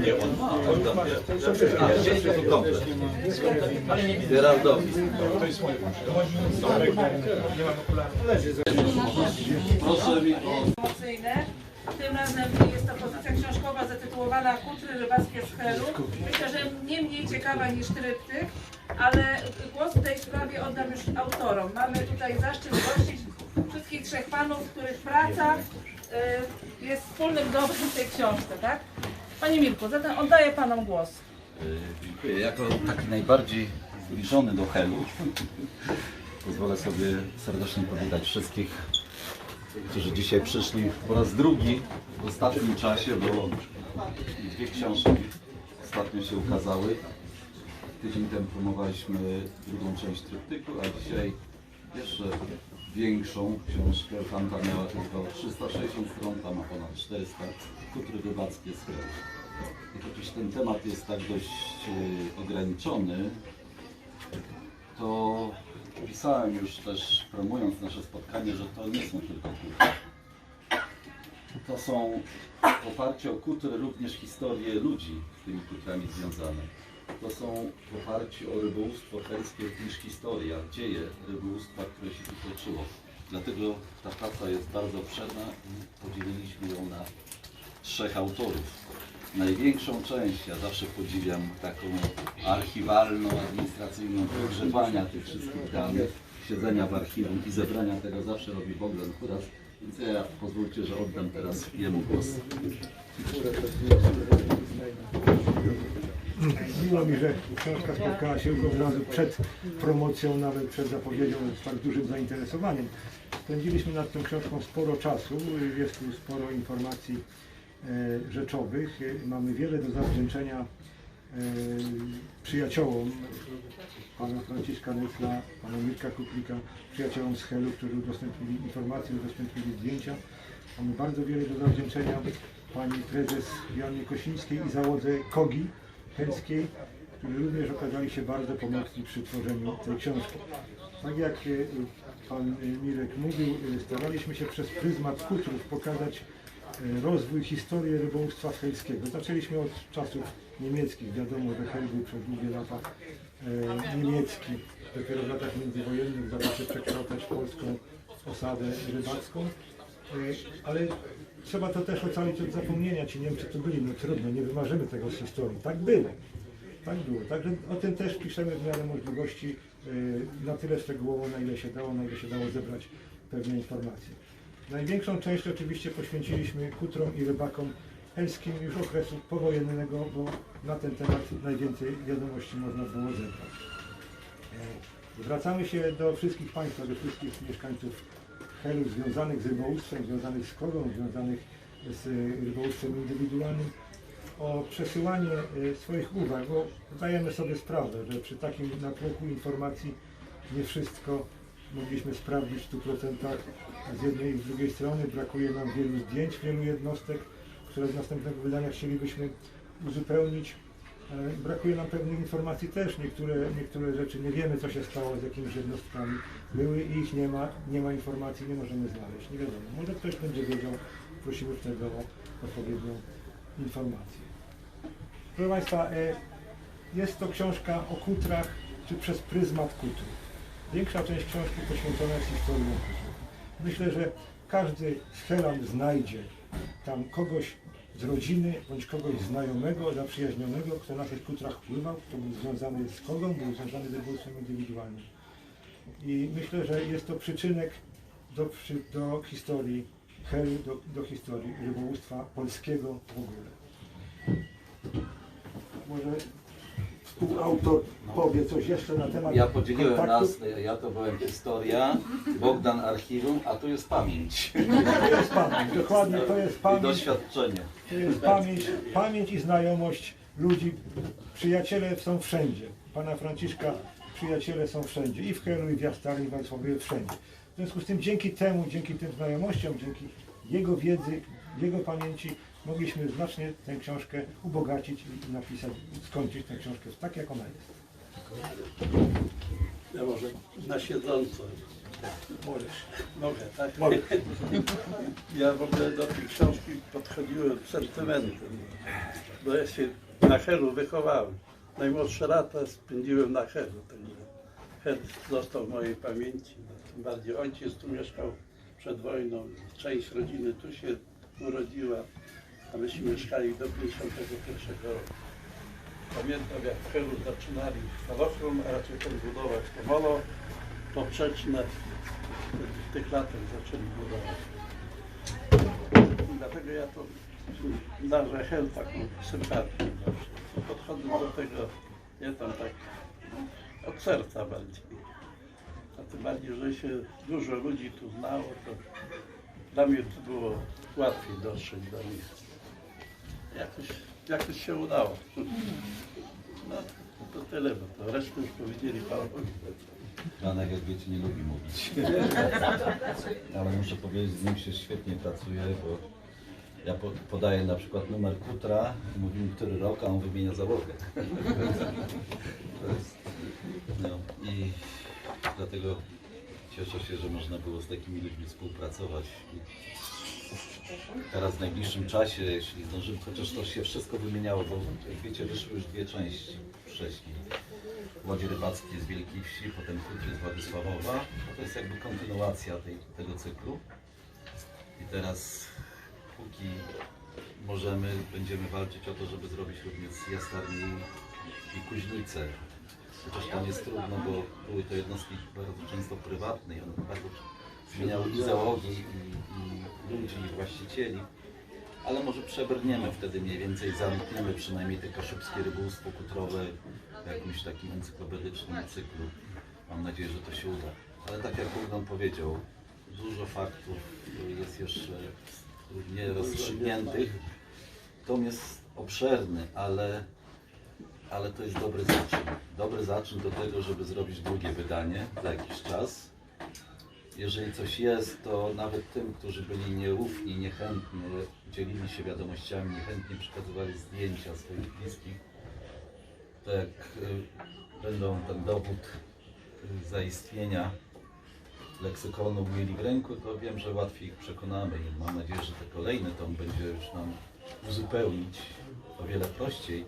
Nie, on ma, on tam wie. A, gdzieś to dobrze. Geraldowi. Proszę mi o. Tym razem jest to pozycja książkowa zatytułowana Kutry rybackie z Helu. Myślę, że nie mniej ciekawa niż tryptyk, ale głos w tej sprawie oddam już autorom. Mamy tutaj zaszczyt gościć wszystkich trzech panów, których praca y, jest wspólnym dobrem w tej książce, tak? Panie Mirku, zatem oddaję panom głos. Y, Dziękuję. Jako taki najbardziej zbliżony do Helu pozwolę sobie serdecznie powitać wszystkich, którzy dzisiaj przyszli po raz drugi w ostatnim czasie, bo dwie książki ostatnio się ukazały. Tydzień temu promowaliśmy drugą część tryptyku, a dzisiaj jeszcze większą książkę. Tamta miała tylko 360 stron, ta ma ponad 400. Kutry rybackie z Chociaż ten temat jest tak dość e, ograniczony, to pisałem już też promując nasze spotkanie, że to nie są tylko kutry. To są w oparciu o kutry również historie ludzi z tymi kutrami związane. To są w oparciu o rybołówstwo helskie również historia, dzieje rybołówstwa, które się tu toczyło. Dlatego ta praca jest bardzo obszerna i podzieliliśmy ją na trzech autorów. Największą część, ja zawsze podziwiam taką archiwalną, administracyjną pogrzebania tych wszystkich danych, siedzenia w archiwum i zebrania tego zawsze robi Bogdan Kuras, więc ja pozwólcie, że oddam teraz jemu głos. Miło mi, że książka spotkała się już od razu przed promocją, nawet przed zapowiedzią z tak dużym zainteresowaniem. Spędziliśmy nad tą książką sporo czasu, jest tu sporo informacji rzeczowych. E, Mamy wiele do zawdzięczenia e, przyjaciołom pana Franciszka Nysla, pana Mirka Kuplika, przyjaciołom z Helu, którzy udostępnili informacje, udostępnili zdjęcia. Mamy bardzo wiele do zawdzięczenia pani prezes Joannie Kosińskiej i załodze Kogi Helskiej, którzy również okazali się bardzo pomocni przy tworzeniu tej książki. Tak jak e, pan e, Mirek mówił, e, staraliśmy się przez pryzmat kutrów pokazać e, rozwój, historię rybołówstwa helskiego. Zaczęliśmy od czasów niemieckich. Wiadomo, że Hel był przez długie lata e, niemiecki. Dopiero w latach międzywojennych zaczął się przekształcać polską osadę rybacką. E, Ale trzeba to też ocalić od zapomnienia. Ci Niemcy to byli, no trudno, nie wymarzymy tego z historii. Tak było. Tak było. Także o tym też piszemy w miarę możliwości e, na tyle szczegółowo, na ile się dało, na ile się dało zebrać pewne informacje. Największą część oczywiście poświęciliśmy kutrom i rybakom helskim już okresu powojennego, bo na ten temat najwięcej wiadomości można było zebrać. E, Zwracamy się do wszystkich Państwa, do wszystkich mieszkańców Helu związanych z rybołówstwem, związanych z kogą, związanych z e, rybołówstwem indywidualnym o przesyłanie e, swoich uwag, bo zdajemy sobie sprawę, że przy takim natłoku informacji nie wszystko mogliśmy sprawdzić w 100% z jednej i z drugiej strony. Brakuje nam wielu zdjęć, wielu jednostek, które w następnego wydania chcielibyśmy uzupełnić. E, Brakuje nam pewnych informacji też. Niektóre, niektóre rzeczy nie wiemy, co się stało z jakimiś jednostkami. Były i ich nie ma, nie ma informacji, nie możemy znaleźć. Nie wiadomo. Może ktoś będzie wiedział, prosimy wtedy o odpowiednią informację. Proszę Państwa, e, jest to książka o kutrach, czy przez pryzmat kutrów. Większa część książki poświęcona jest historii kutrów. Myślę, że każdy Helan znajdzie tam kogoś z rodziny, bądź kogoś znajomego, zaprzyjaźnionego, kto na tych kutrach pływał, kto był związany z kogą, był związany z rybołówstwem indywidualnym. I myślę, że jest to przyczynek do, do historii Helu, do, do historii rybołówstwa polskiego w ogóle. Może współautor powie coś jeszcze na temat Ja podzieliłem kontaktów? nas, ja to byłem historia, Bogdan archiwum, a tu jest pamięć To jest pamięć, dokładnie to jest i pamięć. doświadczenie. To jest pamięć, pamięć i znajomość ludzi. Przyjaciele są wszędzie. Pana Franciszka przyjaciele są wszędzie. I w Helu, i w Jastarni, w Wacławie, wszędzie. W związku z tym dzięki temu, dzięki tym znajomościom, dzięki jego wiedzy, jego pamięci mogliśmy znacznie tę książkę ubogacić i napisać, skończyć tę książkę tak, jak ona jest. Ja może na siedząco. Możesz. Mogę, tak? Możesz. Ja w ogóle do tej książki podchodziłem z sentymentem, bo ja się na Helu wychowałem. Najmłodsze lata spędziłem na Helu, także Hel został w mojej pamięci. Tym bardziej ojciec tu mieszkał przed wojną, część rodziny tu się urodziła, a myśmy mieszkali do 51 roku. Pamiętam jak Helu zaczynali falochron, a raczej ten budować to molo poprzeczne. W tych latach zaczęli budować. I dlatego ja to darzę Hel taką sympatią zawsze. Podchodzę do tego, nie tam tak od serca bardziej. A tym bardziej, że się dużo ludzi tu znało, to dla mnie to było łatwiej dotrzeć do nich. Jakoś, jakoś się udało. No to tyle, bo to resztę już powiedzieli panowie. Janek, jak wiecie, nie lubi mówić. Ale muszę powiedzieć, z nim się świetnie pracuje, bo ja po- podaję na przykład numer kutra mówimy, który rok, a on wymienia załogę. No, I dlatego cieszę się, że można było z takimi ludźmi współpracować. Teraz w najbliższym czasie, jeśli zdążymy, chociaż to się wszystko wymieniało, bo jak wiecie, wyszły już dwie części wcześniej. Łodzie rybackie z Wielkiej Wsi, potem Kutry z Władysławowa. No to jest jakby kontynuacja tej, tego cyklu. I teraz, póki możemy, będziemy walczyć o to, żeby zrobić również z jastarni i kuźnice. Chociaż tam jest trudno, bo były to jednostki bardzo często prywatne i one bardzo zmieniały i załogi, i, i ludzi, i właścicieli. Ale może przebrniemy wtedy mniej więcej, zamkniemy przynajmniej te kaszubskie rybołówstwo kutrowe w jakimś takim encyklopedycznym cyklu. Mam nadzieję, że to się uda. Ale tak jak Bogdan powiedział, dużo faktów jest jeszcze nie rozstrzygniętych. Tom jest obszerny, ale, ale to jest dobry zaczyn. Dobry zaczyn do tego, żeby zrobić drugie wydanie za jakiś czas. Jeżeli coś jest, to nawet tym, którzy byli nieufni, niechętnie dzielili się wiadomościami, niechętnie przekazywali zdjęcia swoich bliskich, to jak y, będą ten dowód y, zaistnienia leksykonu mieli w ręku, to wiem, że łatwiej ich przekonamy i mam nadzieję, że te kolejny tom będzie już nam uzupełnić o wiele prościej,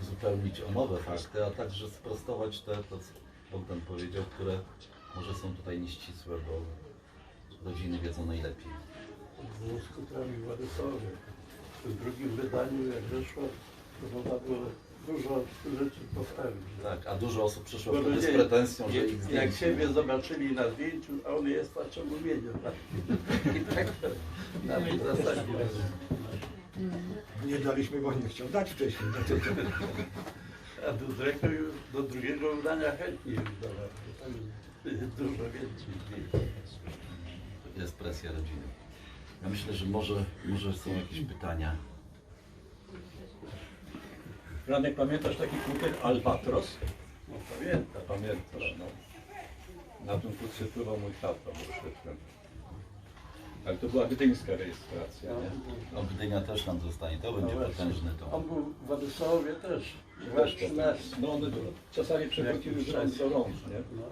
uzupełnić o nowe fakty, a także sprostować te, to co Bogdan powiedział, które może są tutaj nieścisłe, bo rodziny wiedzą najlepiej. było z kutrami w Władysławie. W drugim wydaniu, jak wyszło, to można było dużo rzeczy poprawić. Tak, a dużo osób przyszło wtedy z pretensją, że ich jak siebie zobaczyli na zdjęciu, a on jest, a czemu ma? I tak na tej zasadzie. Nie daliśmy, bo nie chciał dać wcześniej. A do drugiego, do drugiego wydania chętnie już dawał. Dużo więcej. Jest presja rodziny. Ja myślę, że może, może są jakieś pytania. Franek, pamiętasz taki kuter Albatros? No pamiętam. Pamiętasz, no. Na tym kutrze pływał mój tata, bo szedłem. Ale to była gdyńska rejestracja, nie? No Gdynia też nam zostanie, to będzie No właśnie. potężny On tom. był w Władysławowie też. Też to- 13. No one czasami przechodziły z rąk do rąk, nie? No.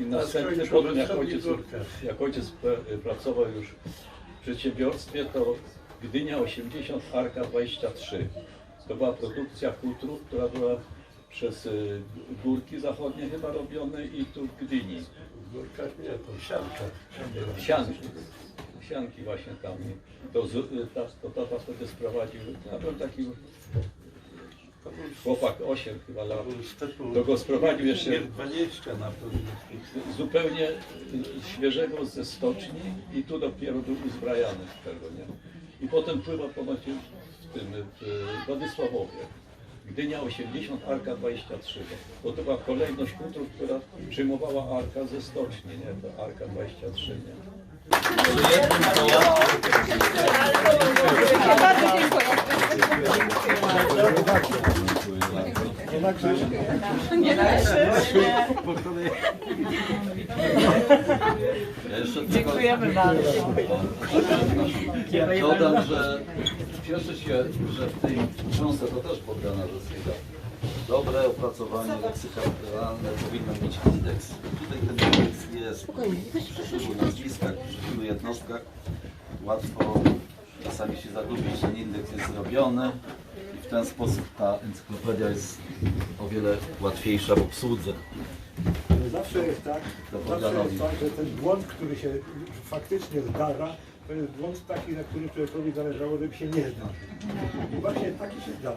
I A następny potem, jak ojciec, jak ojciec pe- pracował już w przedsiębiorstwie, to Gdynia 80, Arka 23. To była produkcja futrów, która była przez y, górki zachodnie chyba robione i tu w Gdyni. W górkach nie, to sianka. Sianki. Sianki właśnie tam. To, ta, to tata wtedy sprowadził. Ja byłem taki chłopak 8 chyba lat. to go sprowadził jeszcze- Nie 20 na pewno. Zupełnie y, świeżego ze stoczni i tu dopiero był uzbrajany z tego, nie? I potem pływał ponoć w tym w Władysławowie. Gdynia 80, Arka 23. Bo to była kolejność kutrów, która przyjmowała Arka ze stoczni, nie? To Arka 23, nie? Nie ma krzyża. Ja jeszcze Dziękujemy bardzo. dodam, że cieszę się, że w tej książce, to też Bogdana Rzeskiego, Dobre opracowanie leksykalitarne powinno mieć indeks. Tutaj ten indeks jest przy nazwiskach, przy jednostkach. Łatwo czasami się zagubić, ten indeks jest zrobiony i w ten sposób ta encyklopedia jest o wiele łatwiejsza w obsłudze. Zawsze jest tak, zawsze jest tak, że ten błąd, który się faktycznie zdarza, to jest błąd taki, na który człowiekowi zależało, żeby się nie zdarzył. I właśnie taki się zdarza.